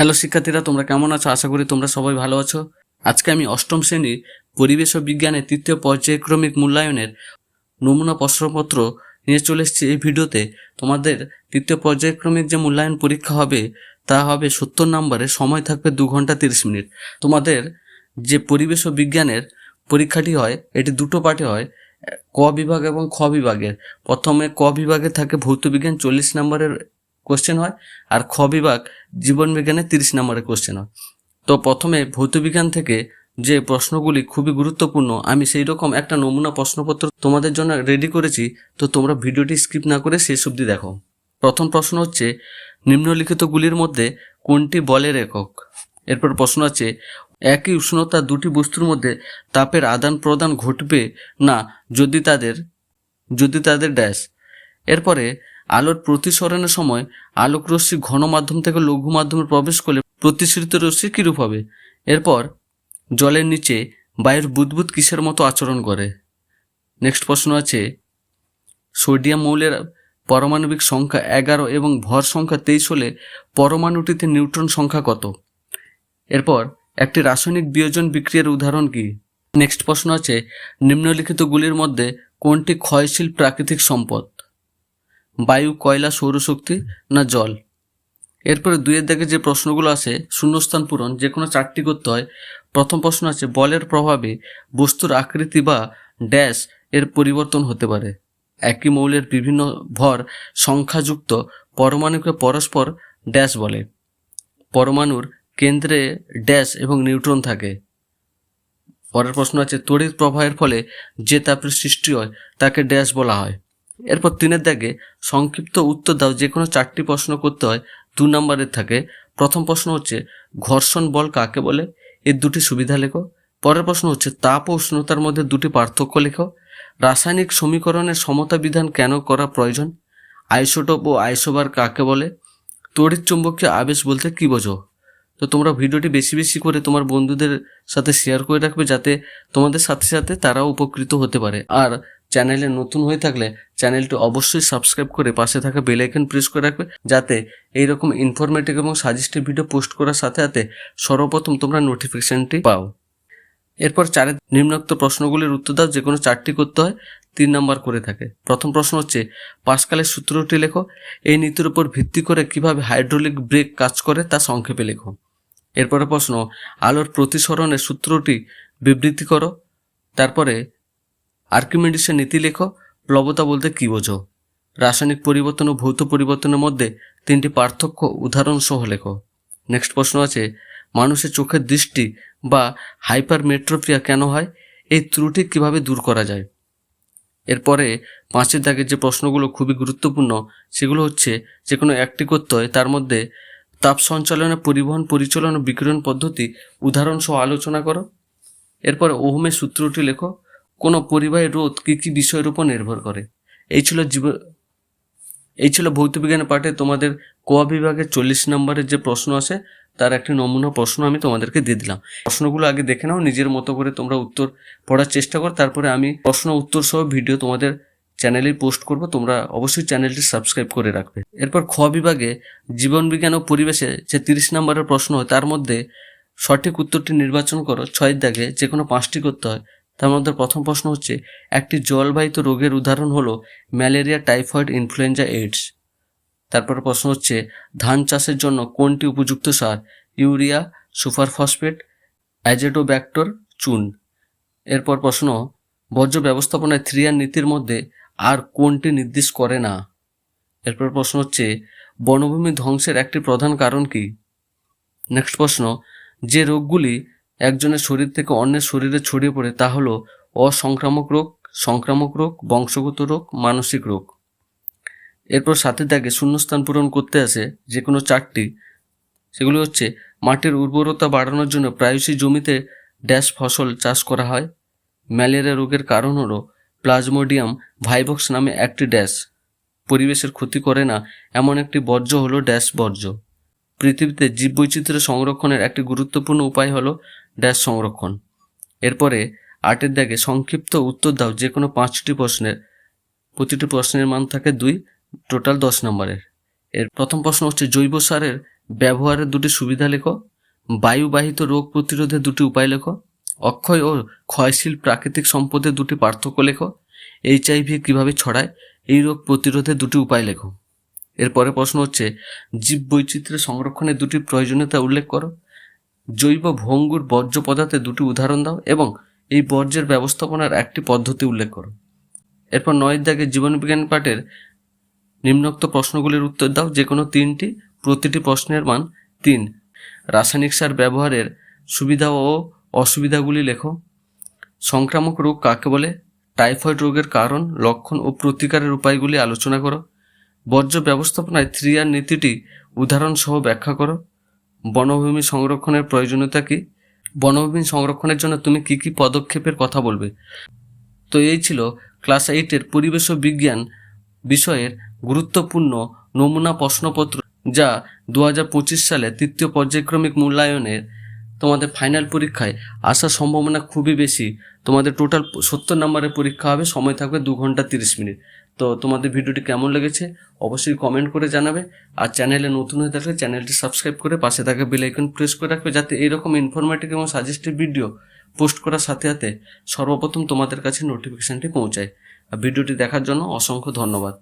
Hello শিক্ষার্থীরা, তোমরা কেমন আছো? আশা করি তোমরা সবাই ভালো আছো। আজকে আমি অষ্টম শ্রেণির পরিবেশ ও বিজ্ঞানের তৃতীয় পর্যায়ক্রমিক মূল্যায়নের নমুনা প্রশ্নপত্র নিয়ে চলে এসেছি এই ভিডিওতে। তোমাদের তৃতীয় পর্যায়ক্রমিক যে মূল্যায়ন পরীক্ষা হবে, তা হবে সত্তর নম্বরে, সময় থাকবে দু ঘণ্টা তিরিশ মিনিট। তোমাদের যে পরিবেশ ও বিজ্ঞানের পরীক্ষাটি হয়, এটি দুটো পার্টে হয়, ক বিভাগ এবং খ বিভাগের। প্রথমে ক বিভাগে থাকে ভৌত বিজ্ঞান, চল্লিশ নম্বরের কোশ্চেন হয়। আর খ বিভাগ জীবন বিজ্ঞানে তিরিশ নম্বরের কোশ্চেন হয়। তো প্রথমে ভৌত বিজ্ঞান থেকে যে প্রশ্নগুলি খুবই গুরুত্বপূর্ণ, আমি সেই রকম একটা নমুনা প্রশ্নপত্র তোমাদের জন্য রেডি করেছি, তো তোমরা ভিডিওটি স্কিপ না করে শেষ অবধি দেখো। প্রথম প্রশ্ন হচ্ছে, নিম্নলিখিতগুলির মধ্যে কোনটি বলের একক? এরপর প্রশ্ন আছে, একই উষ্ণতা দুটি বস্তুর মধ্যে তাপের আদান প্রদান ঘটবে না যদি তাদের যদি তাদের ড্যাশ এরপরে আলোর প্রতিসরণের সময় আলোক রশ্মি ঘন মাধ্যম থেকে লঘু মাধ্যমে প্রবেশ করলে প্রতিসৃত রশ্মি কীরূপ হবে? এরপর, জলের নিচে বায়ুর বুদবুদ কিসের মতো আচরণ করে? নেক্সট প্রশ্ন আছে, সোডিয়াম মৌলের পারমাণবিক সংখ্যা এগারো এবং ভর সংখ্যা তেইশ হলে পরমাণুটিতে নিউট্রন সংখ্যা কত? এরপর, একটি রাসায়নিক বিয়োজন বিক্রিয়ার উদাহরণ কি? নেক্সট প্রশ্ন আছে, নিম্নলিখিতগুলির মধ্যে কোনটি ক্ষয়শীল প্রাকৃতিক সম্পদ? বায়ু, কয়লা, সৌরশক্তি না জল? এরপরে দুইয়ের দিকে যে প্রশ্নগুলো আছে, শূন্যস্থান পূরণ, যে কোনো চারটি করতে হয়, প্রথম প্রশ্ন আছে, বলের প্রভাবে বস্তুর আকৃতি বা ড্যাশ এর পরিবর্তন হতে পারে। একই মৌলের বিভিন্ন ভর সংখ্যাযুক্ত পরমাণুকে পরস্পর ড্যাশ বলে। পরমাণুর কেন্দ্রে ড্যাশ এবং নিউট্রন থাকে। পরের প্রশ্ন আছে, তড়িৎ প্রবাহের ফলে যে তাপের সৃষ্টি হয়, তাকে ড্যাশ বলা হয়। এরপর তিনের দাগে সংক্ষিপ্ত উত্তর দাও যে কোনো চারটি প্রশ্ন করতে হয়, দু নম্বরের থাকে। প্রথম প্রশ্ন হচ্ছে, ঘর্ষণ বল কাকে বলে? এর দুটি সুবিধা লেখো। পরের প্রশ্ন হচ্ছে, তাপ ও উষ্ণতার মধ্যে দুটি পার্থক্য লেখো। রাসায়নিক সমীকরণের সমতা বিধান কেন করা প্রয়োজন? আইসোটোপ ও আইসোবার কাকে বলে? তড়িৎ চুম্বকীয় আবেশ বলতে কী বোঝো? তো তোমরা ভিডিওটি বেশি বেশি করে তোমার বন্ধুদের সাথে শেয়ার করে রাখবে, যাতে তোমাদের সাথে সাথে তারাও উপকৃত হতে পারে। আর চ্যানেলে নতুন হয়ে থাকলে চ্যানেলটি অবশ্যই সাবস্ক্রাইব করে পাশে থাকা বেল আইকন প্রেস করে রাখবে, যাতে এইরকম ইনফরমেটিভ এবং সাজেস্টিভ ভিডিও পোস্ট করার সাথে সাথে সর্বপ্রথম তোমরা নোটিফিকেশনটি পাও। এরপর চারের নিম্নোক্ত প্রশ্নগুলির উত্তর দাও যে কোনো চারটি করতে হয়, তিন নম্বর করে থাকে। প্রথম প্রশ্ন হচ্ছে, পাসকালের সূত্রটি লেখো। এই নীতির উপর ভিত্তি করে কীভাবে হাইড্রোলিক ব্রেক কাজ করে তা সংক্ষেপে লেখো। এরপরে প্রশ্ন, আলোর প্রতিসরণের সূত্রটি বিবৃতি করো। তারপরে আর্কিমেডিসের নীতি লেখো। প্লবতা বলতে কী বোঝো? রাসায়নিক পরিবর্তন ও ভৌত পরিবর্তনের মধ্যে তিনটি পার্থক্য উদাহরণ সহ লেখো। নেক্সট প্রশ্ন আছে, মানুষের চোখের দৃষ্টি বা হাইপারমেট্রোপিয়া কেন হয়? এই ত্রুটি কীভাবে দূর করা যায়? এরপরে পাঁচের দাগের যে প্রশ্নগুলো খুবই গুরুত্বপূর্ণ, সেগুলো হচ্ছে যে কোনো একটি করতে হয় তার মধ্যে তাপ সঞ্চালনে পরিবহন, পরিচালন ও বিকিরণ পদ্ধতি উদাহরণ সহ আলোচনা করো। এরপরে ওহমের সূত্রটি লেখো কোনো পরিবাহী রোধ কী কী বিষয়ের উপর নির্ভর করে? এই ছিল জীব, এই ছিল ভৌত বিজ্ঞানের পাঠে তোমাদের কোয়া বিভাগের চল্লিশ নম্বরের যে প্রশ্ন আছে, তার একটি নমুনা প্রশ্ন আমি তোমাদেরকে দিয়ে দিলাম। প্রশ্নগুলো আগে দেখে নাও, নিজের মতো করে তোমরা উত্তর পড়ার চেষ্টা করো, তারপরে আমি প্রশ্ন, উত্তর সহ ভিডিও তোমাদের চ্যানেলে পোস্ট করব, তোমরা অবশ্যই চ্যানেলটি সাবস্ক্রাইব করে রাখবে। এরপর খ বিভাগে জীবন বিজ্ঞান ও পরিবেশে যে তিরিশ নম্বরের প্রশ্ন হয়, তার মধ্যে সঠিক উত্তরটি নির্বাচন করো। ছয়ের দাগে যে কোনো পাঁচটি করতে হয়। তার মধ্যে প্রথম প্রশ্ন হচ্ছে, একটি জলবাহিত রোগের উদাহরণ হলো ম্যালেরিয়া, টাইফয়েড, ইনফ্লুয়েঞ্জা, এইডস। তারপর প্রশ্ন হচ্ছে, ধান চাষের জন্য কোনটি উপযুক্ত সার? ইউরিয়া সুপার ফসফেট অ্যাজেটোব্যাক্টর চুন। এরপর প্রশ্ন, বর্জ্য ব্যবস্থাপনায় থ্রি আর নীতির মধ্যে আর কোনটি নির্দেশ করে না? এরপর প্রশ্ন হচ্ছে, বনভূমি ধ্বংসের একটি প্রধান কারণ কি? নেক্সট প্রশ্ন, যে রোগগুলি একজনের শরীর থেকে অন্যের শরীরে ছড়িয়ে পড়ে তা হলো অসংক্রামক রোগ, সংক্রামক রোগ, বংশগত রোগ, মানসিক রোগ। এরপর সাথে দাগে শূন্যস্থান পূরণ করতে আসে যে কোনো চারটি। সেগুলি হচ্ছে মাটির উর্বরতা বাড়ানোর জন্য প্রায়শই জমিতে ড্যাশ ফসল চাষ করা হয়। ম্যালেরিয়া রোগের কারণ হলো প্লাজমোডিয়াম ভাইবক্স নামে একটি ড্যাশ। পরিবেশের ক্ষতি করে না এমন একটি বর্জ্য হলো ড্যাশ বর্জ্য। পৃথিবীতে জীববৈচিত্র্য সংরক্ষণের একটি গুরুত্বপূর্ণ উপায় হলো ড্যাশ সংরক্ষণ। এরপরে আটের দাগে সংক্ষিপ্ত উত্তর দাও যে কোনো পাঁচটি প্রশ্নের, প্রতিটি প্রশ্নের মান থাকে দুই, টোটাল দশ নম্বরের। এর প্রথম প্রশ্ন হচ্ছে, জৈব সারের ব্যবহারের দুটি সুবিধা লেখো, বায়ুবাহিত রোগ প্রতিরোধের দুটি উপায় লেখো, অক্ষয় ও ক্ষয়শীল প্রাকৃতিক সম্পদের দুটি পার্থক্য লেখো এইচআইভি কীভাবে ছড়ায়, এই রোগ প্রতিরোধের দুটি উপায় লেখো। এরপরে প্রশ্ন হচ্ছে জীব বৈচিত্র্য সংরক্ষণের দুটি প্রয়োজনীয়তা উল্লেখ করো জৈব ভঙ্গুর বর্জ্য পদার্থের দুটি উদাহরণ দাও এবং এই বর্জ্যের ব্যবস্থাপনার একটি পদ্ধতি উল্লেখ করো। এরপর নয় দাগে জীবনবিজ্ঞান পাঠের নিম্নোক্ত প্রশ্নগুলির উত্তর দাও যে কোনো তিনটি। প্রতিটি প্রশ্নের মান তিন। রাসায়নিক সার ব্যবহারের সুবিধা ও অসুবিধাগুলি লেখো। সংক্রামক রোগ কাকে বলে? টাইফয়েড রোগের কারণ, লক্ষণ ও প্রতিকারের উপায়গুলি আলোচনা করো। বর্জ্য ব্যবস্থাপনায় থ্রি আর নীতিটি উদাহরণসহ ব্যাখ্যা করো। বনভূমি সংরক্ষণের প্রয়োজনীয়তা কী? বনভূমি সংরক্ষণের জন্য তুমি কি কি পদক্ষেপের কথা বলবে? তো এই ছিল ক্লাস এইটের পরিবেশ বিজ্ঞান বিষয়ের গুরুত্বপূর্ণ নমুনা প্রশ্নপত্র, যা দু হাজার পঁচিশ সালে তৃতীয় পর্যায়ক্রমিক মূল্যায়নের তোমাদের ফাইনাল পরীক্ষায় আসার সম্ভাবনা খুবই বেশি। তোমাদের টোটাল সত্তর নম্বরের পরীক্ষা হবে, সময় থাকবে দু ঘণ্টা তিরিশ মিনিট। তো তোমাদের ভিডিওটি কেমন লেগেছে অবশ্যই কমেন্ট করে জানাবে। আর চ্যানেলে নতুন হয়ে থাকলে চ্যানেলটি সাবস্ক্রাইব করে পাশে থাকা বেল আইকন প্রেস করে রাখবে যাতে এরকম ইনফরমেটিভ এবং সাজেস্টিভ ভিডিও পোস্ট করার সাথে সাথে সর্বপ্রথম তোমাদের কাছে নোটিফিকেশানটি পৌঁছায়। আর ভিডিওটি দেখার জন্য অসংখ্য ধন্যবাদ।